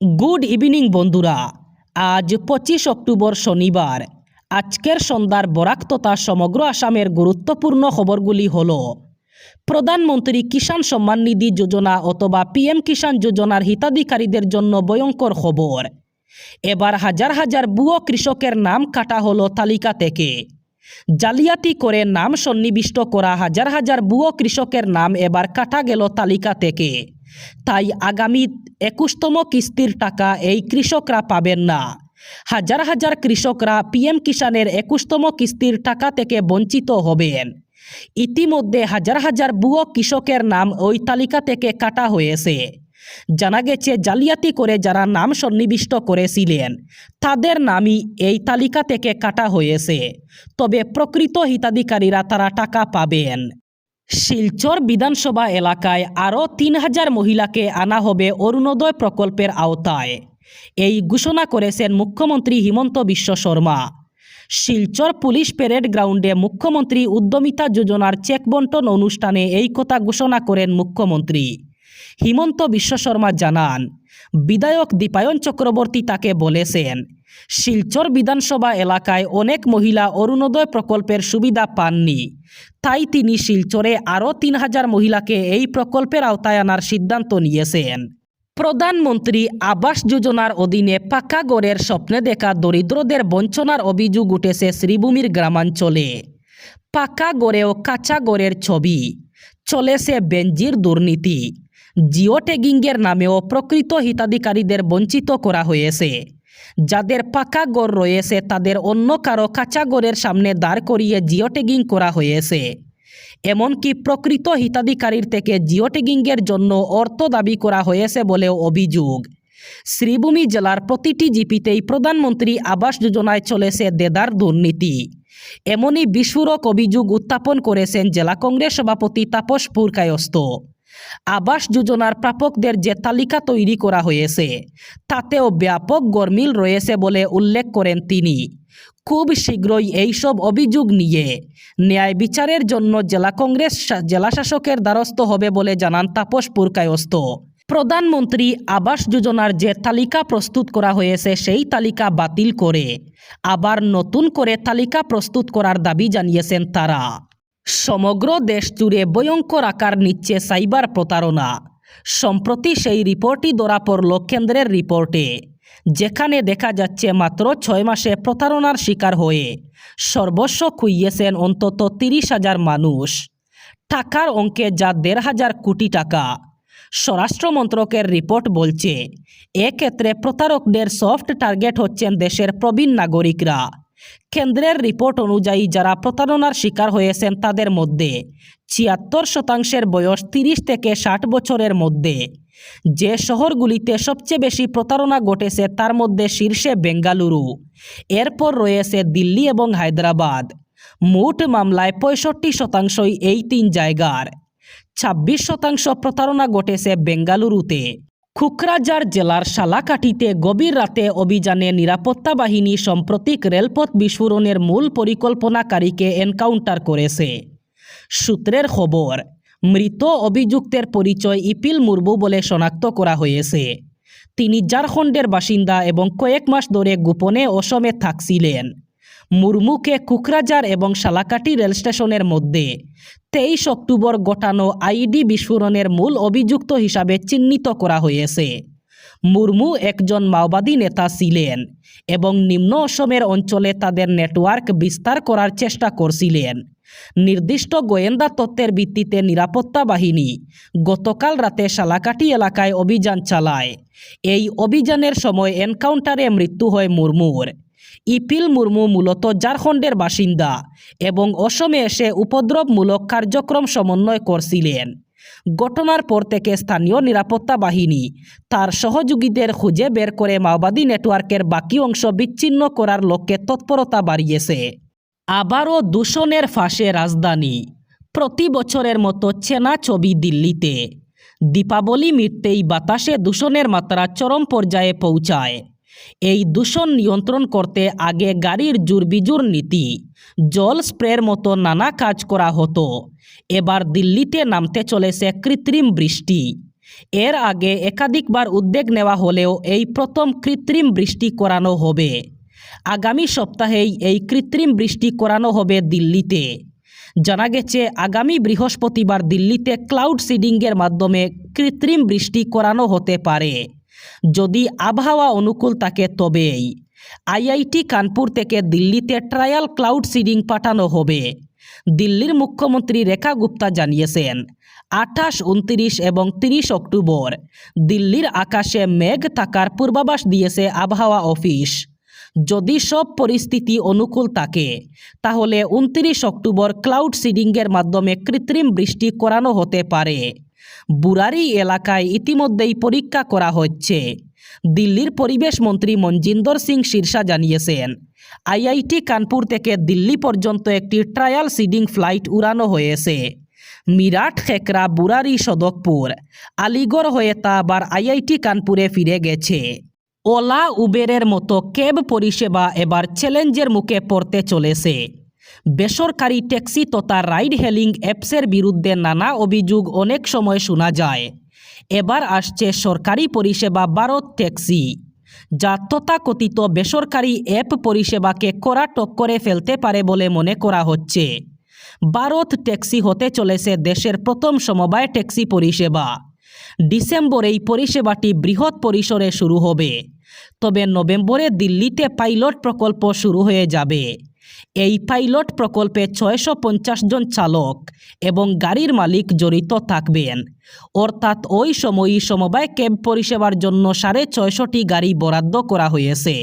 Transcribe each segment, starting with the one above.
Good evening বন্ধুরা। আজ পঁচিশ অক্টোবর শনিবার। আজকের সন্ধ্যার বরাক তথা সমগ্র আসামের গুরুত্বপূর্ণ খবরগুলি হল, প্রধানমন্ত্রী কিষাণ সম্মান নিধি যোজনা অথবা পিএম কিষাণ যোজনার হিতাধিকারীদের জন্য ভয়ঙ্কর খবর। এবার হাজার হাজার বুয়ো কৃষকের নাম কাটা হলো তালিকা থেকে। জালিয়াতি করে নাম সন্নিবিষ্ট করা হাজার হাজার বুয়ো কৃষকের নাম এবার কাটা গেল তালিকা থেকে। তাই আগামী একুশতম কিস্তির টাকা এই কৃষকরা পাবেন না। হাজার হাজার কৃষকরা পিএম কিষাণের একুশতম কিস্তির টাকা থেকে বঞ্চিত হবেন। ইতিমধ্যে হাজার হাজার বুয়ো কৃষকের নাম ওই তালিকা থেকে কাটা হয়েছে। জানা গেছে, জালিয়াতি করে যারা নাম সন্নিবিষ্ট করেছিলেন, তাদের নামই এই তালিকা থেকে কাটা হয়েছে। তবে প্রকৃত হিতাধিকারীরা তারা টাকা পাবেন। শিলচর বিধানসভা এলাকায় আরও তিন হাজার মহিলাকে আনা হবে অরুণোদয় প্রকল্পের আওতায়। এই ঘোষণা করেছেন মুখ্যমন্ত্রী হিমন্ত বিশ্ব শর্মা। শিলচর পুলিশ প্যারেড গ্রাউন্ডে মুখ্যমন্ত্রী উদ্যমিতা যোজনার চেক বন্টন অনুষ্ঠানে এই কথা ঘোষণা করেন মুখ্যমন্ত্রী। হিমন্ত বিশ্ব শর্মা জানান বিধায়ক দীপায়ন চক্রবর্তী তাকে বলেছেন, শিলচর বিধানসভা এলাকায় অনেক মহিলা অরুণোদয় প্রকল্পের সুবিধা পাননি। তাই তিনি শিলচরে আরও তিন হাজার মহিলাকে এই প্রকল্পের আওতায় আনার সিদ্ধান্ত নিয়েছেন। প্রধানমন্ত্রী আবাস যোজনার অধীনে পাকা গড়ের স্বপ্নে দেখা দরিদ্রদের বঞ্চনার অভিযোগ উঠেছে শ্রীভূমির গ্রামাঞ্চলে। পাকা গড়েও কাঁচা গড়ের ছবি, চলেছে বেঞ্জির দুর্নীতি। জিও ট্যাগিংয়ের নামেও প্রকৃত হিতাধিকারীদের বঞ্চিত করা হয়েছে। যাদের পাকা গড় রয়েছে, তাদের অন্য কারও কাঁচা গড়ের সামনে দাঁড় করিয়ে জিও ট্যাগিং করা হয়েছে। এমনকি প্রকৃত হিতাধিকারীর থেকে জিও ট্যাগিংয়ের জন্য অর্থ দাবি করা হয়েছে বলেও অভিযোগ। শ্রীভূমি জেলার প্রতিটি জিপিতেই প্রধানমন্ত্রী আবাস যোজনায় চলেছে দেদার দুর্নীতি। এমনই বিস্ফোরক অভিযোগ উত্থাপন করেছেন জেলা কংগ্রেস সভাপতি তাপস পুরকায়স্ত আবাস যোজনার প্রাপকদের যে তালিকা তৈরি করা হয়েছে, তাতেও ব্যাপক গরমিল রয়েছে বলে উল্লেখ করেন তিনি। খুব শীঘ্রই এইসব অভিযোগ নিয়ে ন্যায় বিচারের জন্য জেলা কংগ্রেস শা- জেলা শাসকের দ্বারস্থ হবে বলে জানান তাপস পুরকায়স্ত প্রধানমন্ত্রী আবাস যোজনার যে তালিকা প্রস্তুত করা হয়েছে, সেই তালিকা বাতিল করে আবার নতুন করে তালিকা প্রস্তুত করার দাবি জানিয়েছেন তারা। সমগ্র দেশ জুড়ে ভয়ঙ্কর আকার নিচ্ছে সাইবার প্রতারণা। সম্প্রতি সেই রিপোর্টই ধরা পড়ল কেন্দ্রের রিপোর্টে, যেখানে দেখা যাচ্ছে মাত্র ছয় মাসে প্রতারণার শিকার হয়ে সর্বস্ব খুইয়েছেন অন্তত তিরিশ হাজার মানুষ। টাকার অঙ্কে যা দেড় হাজার কোটি টাকা। স্বরাষ্ট্র মন্ত্রকের রিপোর্ট বলছে, এক্ষেত্রে প্রতারকদের সফট টার্গেট হচ্ছেন দেশের প্রবীণ নাগরিকরা। কেন্দ্রের রিপোর্ট অনুযায়ী যারা প্রতারণার শিকার হয়েছেন তাদের মধ্যে ছিয়াত্তর শতাংশের বয়স তিরিশ থেকে ষাট বছরের মধ্যে। যে শহরগুলিতে সবচেয়ে বেশি প্রতারণা ঘটেছে তার মধ্যে শীর্ষে বেঙ্গালুরু। এরপর রয়েছে দিল্লি এবং হায়দ্রাবাদ। মোট মামলায় পঁয়ষট্টি শতাংশই এই তিন জায়গার। ছাব্বিশ শতাংশ প্রতারণা ঘটেছে বেঙ্গালুরুতে। খুকরাজার জেলার সালাকাঠিতে গভীর রাতে অভিযানে নিরাপত্তা বাহিনী সাম্প্রতিক রেলপথ বিস্ফোরণের মূল পরিকল্পনাকারীকে এনকাউন্টার করেছে। সূত্রের খবর, মৃত অভিযুক্তের পরিচয় ইপিল মুর্মু বলে শনাক্ত করা হয়েছে। তিনি ঝাড়খণ্ডের বাসিন্দা এবং কয়েক মাস ধরে গোপনে অসমে থাকছিলেন। মুর্মুকে কুকরাজার এবং সালাকাটি রেল স্টেশনের মধ্যে। তেইশ অক্টোবর ঘটানো আইডি বিস্ফোরণের মূল অভিযুক্ত হিসাবে চিহ্নিত করা হয়েছে। মুর্মু একজন মাওবাদী নেতা ছিলেন এবং নিম্ন অসমের অঞ্চলে তাদের নেটওয়ার্ক বিস্তার করার চেষ্টা করছিলেন। নির্দিষ্ট গোয়েন্দা তত্ত্বের ভিত্তিতে নিরাপত্তা বাহিনী গতকাল রাতে সালাকাটি এলাকায় অভিযান চালায়। এই অভিযানের সময় এনকাউন্টারে মৃত্যু হয় মুর্মুর। ইপিল মুর্মু মূলত ঝাড়খণ্ডের বাসিন্দা এবং অসমে এসে উপদ্রবমূলক কার্যক্রম সমন্বয় করছিলেন। ঘটনার পর থেকে স্থানীয় নিরাপত্তা বাহিনী তার সহযোগীদের খুঁজে বের করে মাওবাদী নেটওয়ার্কের বাকি অংশ বিচ্ছিন্ন করার লক্ষ্যে তৎপরতা বাড়িয়েছে। আবারও দূষণের ফাঁসে রাজধানী। প্রতি বছরের মতো চেনা ছবি দিল্লিতে। দীপাবলি মিটতেই বাতাসে দূষণের মাত্রা চরম পর্যায়ে পৌঁছায়। এই দূষণ নিয়ন্ত্রণ করতে আগে গাড়ির জুরবিজুর নীতি, জল স্প্রের মতো নানা কাজ করা হতো। এবার দিল্লিতে নামতে চলেছে কৃত্রিম বৃষ্টি। এর আগে একাধিকবার উদ্যোগ নেওয়া হলেও এই প্রথম কৃত্রিম বৃষ্টি করানো হবে। আগামী সপ্তাহেই এই কৃত্রিম বৃষ্টি করানো হবে দিল্লিতে। জানা গেছে, আগামী বৃহস্পতিবার দিল্লিতে ক্লাউড সিডিংয়ের মাধ্যমে কৃত্রিম বৃষ্টি করানো হতে পারে। যদি আবহাওয়া অনুকূল থাকে তবেই আইআইটি কানপুর থেকে দিল্লিতে ট্রায়াল ক্লাউড সিডিং পাঠানো হবে। দিল্লির মুখ্যমন্ত্রী রেখা গুপ্তা জানিয়েছেন, আঠাশ, উনত্রিশ এবং তিরিশ অক্টোবর দিল্লির আকাশে মেঘ থাকার পূর্বাভাস দিয়েছে আবহাওয়া অফিস। যদি সব পরিস্থিতি অনুকূল থাকে, তাহলে উনত্রিশ অক্টোবর ক্লাউড সিডিংয়ের মাধ্যমে কৃত্রিম বৃষ্টি করানো হতে পারে। বুরারি এলাকায় ইতিমধ্যেই পরীক্ষা করা হচ্ছে। দিল্লির পরিবেশ মন্ত্রী মনজিন্দর সিং শীর্ষা জানিয়েছেন, আইআইটি কানপুর থেকে দিল্লি পর্যন্ত একটি ট্রায়াল সিডিং ফ্লাইট উড়ানো হয়েছে। মিরাট খেকরা বুরারি সদকপুর, আলিগড় হয়ে তা আবার আইআইটি কানপুরে ফিরে গেছে। ওলা উবেরের মতো ক্যাব পরিষেবা এবার চ্যালেঞ্জের মুখে পড়তে চলেছে। বেসরকারি ট্যাক্সি তথা রাইড হেলিং অ্যাপসের বিরুদ্ধে নানা অভিযোগ অনেক সময় শোনা যায়। এবার আসছে সরকারি পরিষেবা ভারত ট্যাক্সি, যা তথাকথিত বেসরকারি অ্যাপ পরিষেবাকে কড়া টক্করে ফেলতে পারে বলে মনে করা হচ্ছে। ভারত ট্যাক্সি হতে চলেছে দেশের প্রথম সমবায় ট্যাক্সি পরিষেবা। ডিসেম্বর এই পরিষেবাটি বৃহৎ পরিসরে শুরু হবে। তবে নভেম্বরে দিল্লিতে পাইলট প্রকল্প শুরু হয়ে যাবে। এই পাইলট প্রকল্পে ছয়শো পঞ্চাশ জন চালক এবং গাড়ির মালিক জড়িত থাকবেন। অর্থাৎ ওই সময়ই সমবায় ক্যাব পরিষেবার জন্য সাড়ে ছয়শটি গাড়ি বরাদ্দ করা হয়েছে।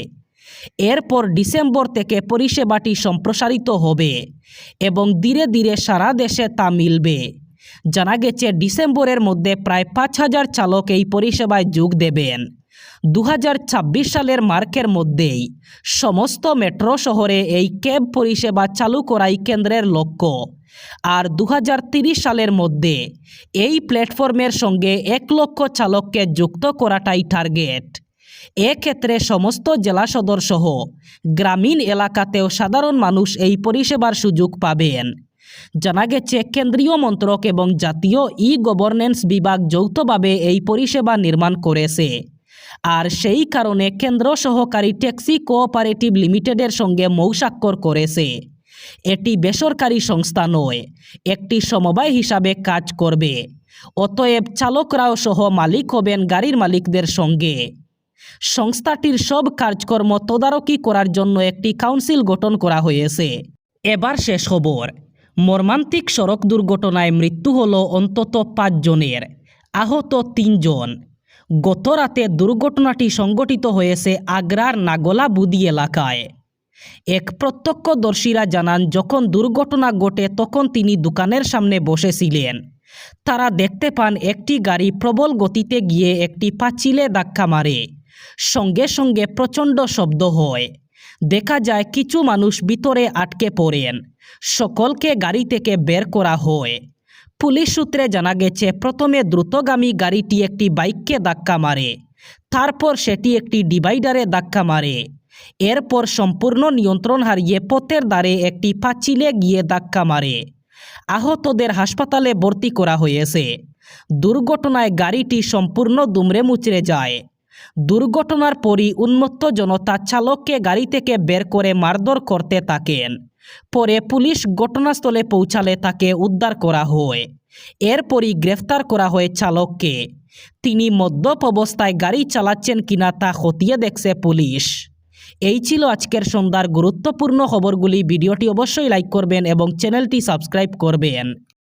এরপর ডিসেম্বর থেকে পরিষেবাটি সম্প্রসারিত হবে এবং ধীরে ধীরে সারা দেশে তা মিলবে। জানা গেছে, ডিসেম্বরের মধ্যে প্রায় পাঁচ হাজার চালক এই পরিষেবায় যোগ দেবেন। দু হাজার ছাব্বিশ সালের মার্কের মধ্যেই সমস্ত মেট্রো শহরে এই ক্যাব পরিষেবা চালু করাই কেন্দ্রের লক্ষ্য। আর দু সালের মধ্যে এই প্ল্যাটফর্মের সঙ্গে এক লক্ষ চালককে যুক্ত করাটাই টার্গেট। এক্ষেত্রে সমস্ত জেলা সদর সহ গ্রামীণ এলাকাতেও সাধারণ মানুষ এই পরিষেবার সুযোগ পাবেন। জানা গেছে, কেন্দ্রীয় মন্ত্রক এবং জাতীয় ই গভর্নেন্স বিভাগ যৌথভাবে এই পরিষেবা নির্মাণ করেছে। আর সেই কারণে কেন্দ্র সহকারী ট্যাক্সি কোঅপারেটিভ লিমিটেডের সঙ্গে মৌসাক্ষর করেছে। এটি বেসরকারি সংস্থা নয়, একটি সমবায় হিসাবে কাজ করবে। অতএব চালকরাও সহ মালিক হবেন গাড়ির মালিকদের সঙ্গে। সংস্থাটির সব কাজকর্ম তদারকি করার জন্য একটি কাউন্সিল গঠন করা হয়েছে। এবার শেষ খবর। মর্মান্তিক সড়ক দুর্ঘটনায় মৃত্যু হলো অন্তত পাঁচজনের, আহত তিনজন। গত রাতে দুর্ঘটনাটি সংঘটিত হয়েছে আগ্রার নাগলা বুদি এলাকায়। এক প্রত্যক্ষদর্শীরা জানান, যখন দুর্ঘটনা ঘটে তখন তিনি দোকানের সামনে বসেছিলেন। তারা দেখতে পান, একটি গাড়ি প্রবল গতিতে গিয়ে একটি পাঁচিলে ধাক্কা মারে। সঙ্গে সঙ্গে প্রচণ্ড শব্দ হয়। দেখা যায়, কিছু মানুষ ভিতরে আটকে পড়েন। সকলকে গাড়ি থেকে বের করা হয়। পুলিশ সূত্রে জানা গেছে, প্রথমে দ্রুতগামী গাড়িটি একটি বাইককে ধাক্কা মারে, তারপর সেটি একটি ডিভাইডারে ধাক্কা মারে। এরপর সম্পূর্ণ নিয়ন্ত্রণ হারিয়ে পথের দ্বারে একটি পাঁচিলে গিয়ে ধাক্কা মারে। আহতদের হাসপাতালে ভর্তি করা হয়েছে। দুর্ঘটনায় গাড়িটি সম্পূর্ণ দুমড়ে মুচড়ে যায়। দুর্ঘটনার পরই উন্মত্ত জনতা চালককে গাড়ি থেকে বের করে মারধর করতে থাকেন। পরে পুলিশ ঘটনাস্থলে পৌঁছালে তাকে উদ্ধার করা হয়। এরপরই গ্রেফতার করা হয় চালককে। তিনি মদ্যপ অবস্থায় গাড়ি চালাচ্ছেন কিনা তা খতিয়ে দেখছে পুলিশ। এই ছিল আজকের সন্ধ্যার গুরুত্বপূর্ণ খবরগুলি। ভিডিওটি অবশ্যই লাইক করবেন এবং চ্যানেলটি সাবস্ক্রাইব করবেন।